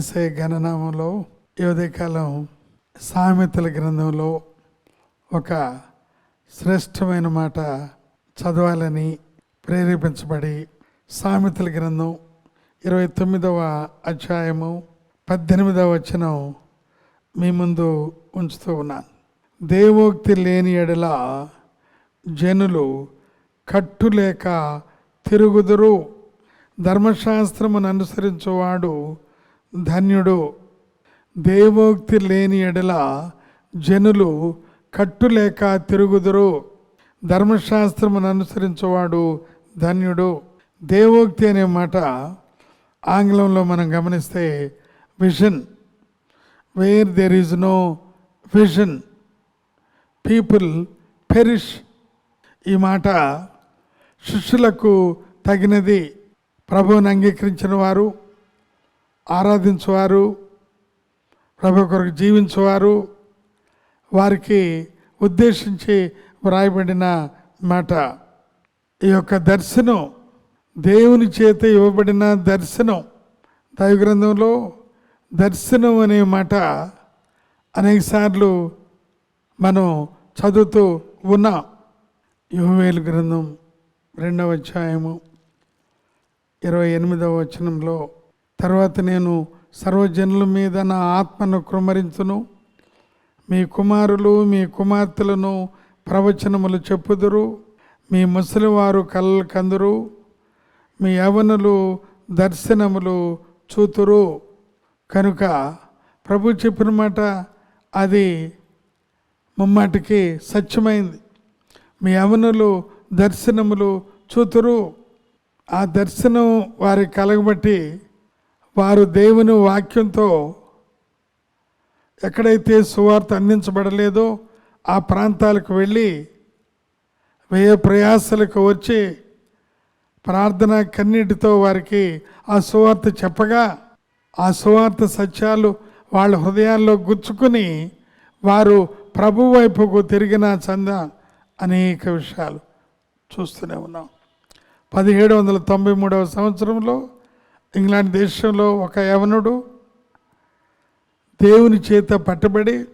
ఏసై గణనామంలో కాలం సామెతల గ్రంథంలో ఒక శ్రేష్టమైన మాట చదవాలని ప్రేరేపించబడి సామెతల గ్రంథం ఇరవై తొమ్మిదవ అధ్యాయము పద్దెనిమిదవ వచనం మీ ముందు ఉంచుతూ ఉన్నాను. దేవోక్తి లేని ఎడల జనులు కట్టులేక తిరుగుదురు. ధర్మశాస్త్రమును అనుసరించేవాడు ధన్యుడు. దేవోక్తి లేని ఎడల జనులు కట్టులేక తిరుగుదురు. ధర్మశాస్త్రమును అనుసరించేవాడు ధన్యుడు. దేవోక్తి అనే మాట ఆంగ్లంలో మనం గమనిస్తే vision where there is no vision people perish. ఈ మాట శిష్యులకు తగినది. ప్రభువుని అంగీకరించిన వారు ఆరాధించేవారు ప్రభు కొరకు జీవించేవారు. వారికి ఉద్దేశించి వ్రాయబడిన మాట ఈ యొక్క దర్శనం దేవుని చేత ఇవ్వబడిన దర్శనం. దైవ గ్రంథంలో దర్శనం అనే మాట అనేకసార్లు మనం చదువుతూ ఉన్నాం. యువవేలు గ్రంథం రెండవ అధ్యాయము ఇరవై ఎనిమిదవ వచనంలో తర్వాత నేను సర్వజనుల మీద నా ఆత్మను కృమరించును. మీ కుమారులు మీ కుమార్తెలను ప్రవచనములు చెప్పుదురు. మీ ముసలివారు కళ్ళు కందురు. మీ యవనులు దర్శనములు చూతురు. కనుక ప్రభు చెప్పిన మాట అది ముమ్మాటికి సత్యమైంది. మీ యవనులు దర్శనములు చూతురు. ఆ దర్శనం వారి కలగబట్టి వారు దేవుని వాక్యంతో ఎక్కడైతే సువార్త అందించబడలేదో ఆ ప్రాంతాలకు వెళ్ళి వ్యయ ప్రయాసలకు వచ్చి ప్రార్థన కన్నీటితో వారికి ఆ సువార్త చెప్పగా ఆ సువార్త సత్యాలు వాళ్ళ హృదయాల్లో గుచ్చుకుని వారు ప్రభు వైపుకు తిరిగిన చంద అనేక విషయాలు చూస్తూనే ఉన్నాం. పదిహేడు వందల తొంభై మూడవ సంవత్సరంలో ఇంగ్లాండ్ దేశంలో ఒక యవనుడు దేవుని చేత పట్టబడి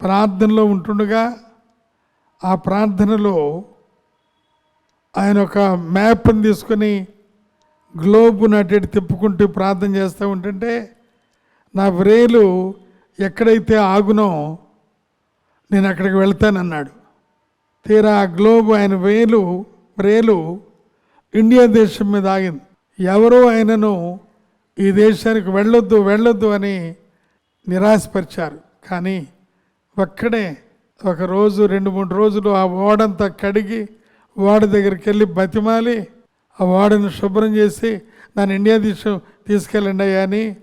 ప్రార్థనలో ఉంటుండగా ఆ ప్రార్థనలో ఆయన ఒక మ్యాప్ని తీసుకొని గ్లోబును అటు తిప్పుకుంటూ ప్రార్థన చేస్తూ ఉంటుంటే నా వ్రేలు ఎక్కడైతే ఆగునో నేను అక్కడికి వెళ్తానన్నాడు. తీరా ఆ గ్లోబ్ ఆయన వేలు వ్రేలు ఇండియా దేశం మీద ఆగింది. ఎవరూ ఆయనను ఈ దేశానికి వెళ్ళొద్దు వెళ్ళొద్దు అని నిరాశపరిచారు. కానీ ఒక్కడే ఒక రోజు రెండు మూడు రోజులు ఆ ఓడంతా కడిగి ఓడ దగ్గరికి వెళ్ళి బతిమాలి ఆ ఓడను శుభ్రం చేసి నన్ను ఇండియా దేశం తీసుకెళ్ళండి అయ్యా అని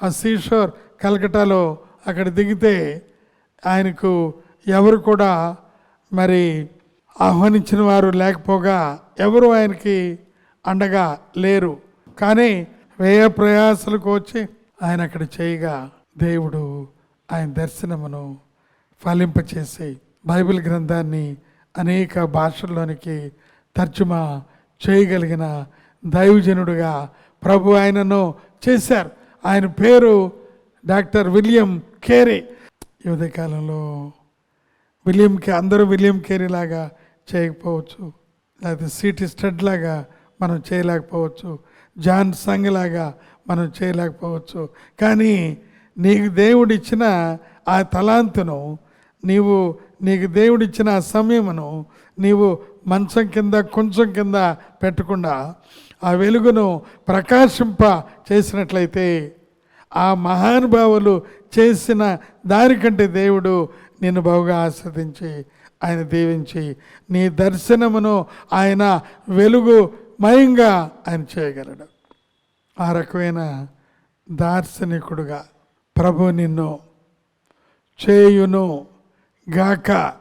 ఆ సీషోర్ కలకటాలో అక్కడ దిగితే ఆయనకు ఎవరు కూడా మరి ఆహ్వానించిన వారు లేకపోగా ఎవరు ఆయనకి అండగా లేరు. కానీ వ్యయ ప్రయాసలకు వచ్చి ఆయన అక్కడ చేయగా దేవుడు ఆయన దర్శనమును ఫలింపచేసి బైబిల్ గ్రంథాన్ని అనేక భాషల్లోనికి తర్జుమా చేయగలిగిన దైవజనుడుగా ప్రభు ఆయనను చేశారు. ఆయన పేరు డాక్టర్ విలియం కేరీ. ఈ కాలంలో విలియం కే అందరూ విలియం కేరీ లాగా చేయకపోవచ్చు లేకపోతే సిటీ స్టడ్ లాగా మనం చేయలేకపోవచ్చు. జాన్ సంగ్లాగా మనం చేయలేకపోవచ్చు. కానీ నీకు దేవుడిచ్చిన ఆ తలాంతును నీవు నీకు దేవుడిచ్చిన ఆ సమయమును నీవు మంచం కింద కొంచెం కింద పెట్టకుండా ఆ వెలుగును ప్రకాశింప చేసినట్లయితే ఆ మహానుభావులు చేసిన దానికంటే దేవుడు నిన్ను బాగా ఆస్వాదించి ఆయన దీవించి నీ దర్శనమును ఆయన వెలుగు మయంగా ఆయన చేయగలడు. ఆ రకమైన దార్శనికుడుగా ప్రభు నిన్ను చేయును గాక.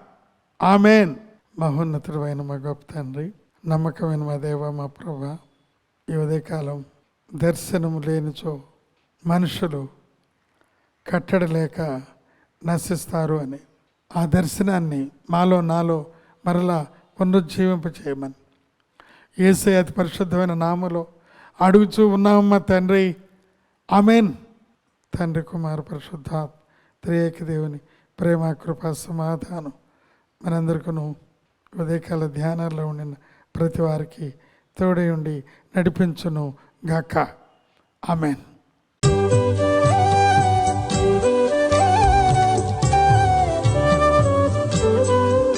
ఆమెన్. మహోన్నతుడైన మా గొప్ప తండ్రి నమ్మకమైన మా దేవ మా ప్రభ ఈ ఉదయకాలం దర్శనం లేనిచో మనుషులు కట్టడలేక నశిస్తారు అని. ఆ దర్శనాన్ని మాలో నాలో మరలా పునరుజ్జీవింప చేయమని ఏసే అతి పరిశుద్ధమైన నామలో అడుగుచూ ఉన్నామమ్మ తండ్రి. అమెన్ తండ్రి కుమార్ పరిశుద్ధ త్రియేక దేవుని ప్రేమ కృప సమాధానం మనందరికీ ఉదయకాల ధ్యానాల్లో ఉండిన ప్రతి వారికి తోడై ఉండి నడిపించును గాక ఆమెన్.